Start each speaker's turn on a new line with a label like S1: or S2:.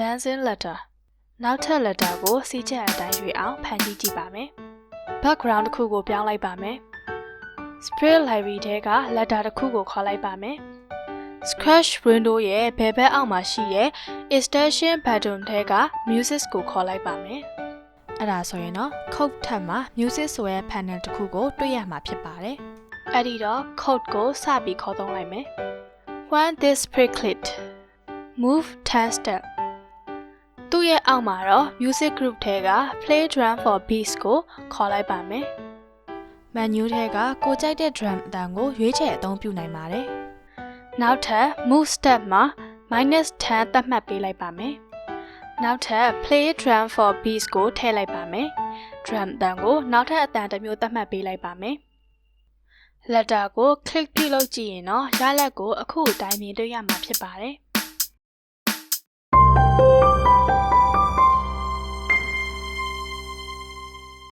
S1: dancing letter နောက်ထပ် letter ကိုစီချက်အတိုင်းရွေးအောင်ဖန်တီးကြည့်ပါမယ် background တစ်ခုကိုပြောင်းလိုက်ပါမယ် spread library ထဲက letter တစ်ခုကိုခေါ်လိုက်ပါမယ် scratch window ရဲ့ဘယ်ဘက်အောက်မှာရှိတဲ့ extension button ထဲက music ကိုခေါ်လိုက်ပါမယ်
S2: အဲ့ဒါဆိုရင်တော့ခုတ်ထက်မှာ music ဆိုရဲ panel တစ်ခုကိုတွေ့ရမှာဖြစ်ပါတယ်
S1: အဲ့ဒီတော့ code ကိုစပြီးခေါ်သုံးလိုက်မယ် when this pre-click move 10 step သူ့ ရဲ့အောက်မှာတော့ music group ထဲက play drum for beats ကိုခေါ်လိုက်ပါမယ်
S2: menu ထဲကကိုကြိုက်တဲ့ drum အတန်ကိုရွေးချယ်အသုံးပြုနိုင်ပါတယ်
S1: နောက်ထပ် move step မှာ -10 သတ်မှတ်ပေးလိုက်ပါမယ်နောက်ထပ် play drum for beats ကိုထည့်လိုက်ပါမယ် drum အတန်ကိုနောက်ထပ်အတန်တစ်မျိုးသတ်မှတ်ပေးလိုက်ပါမယ် letter ကို click ပြုလုပ်ကြည့်ရင်တော့ရလဒ်ကိုအခုအတိုင်းမြင်တွေ့ရမှာဖြစ်ပါတယ်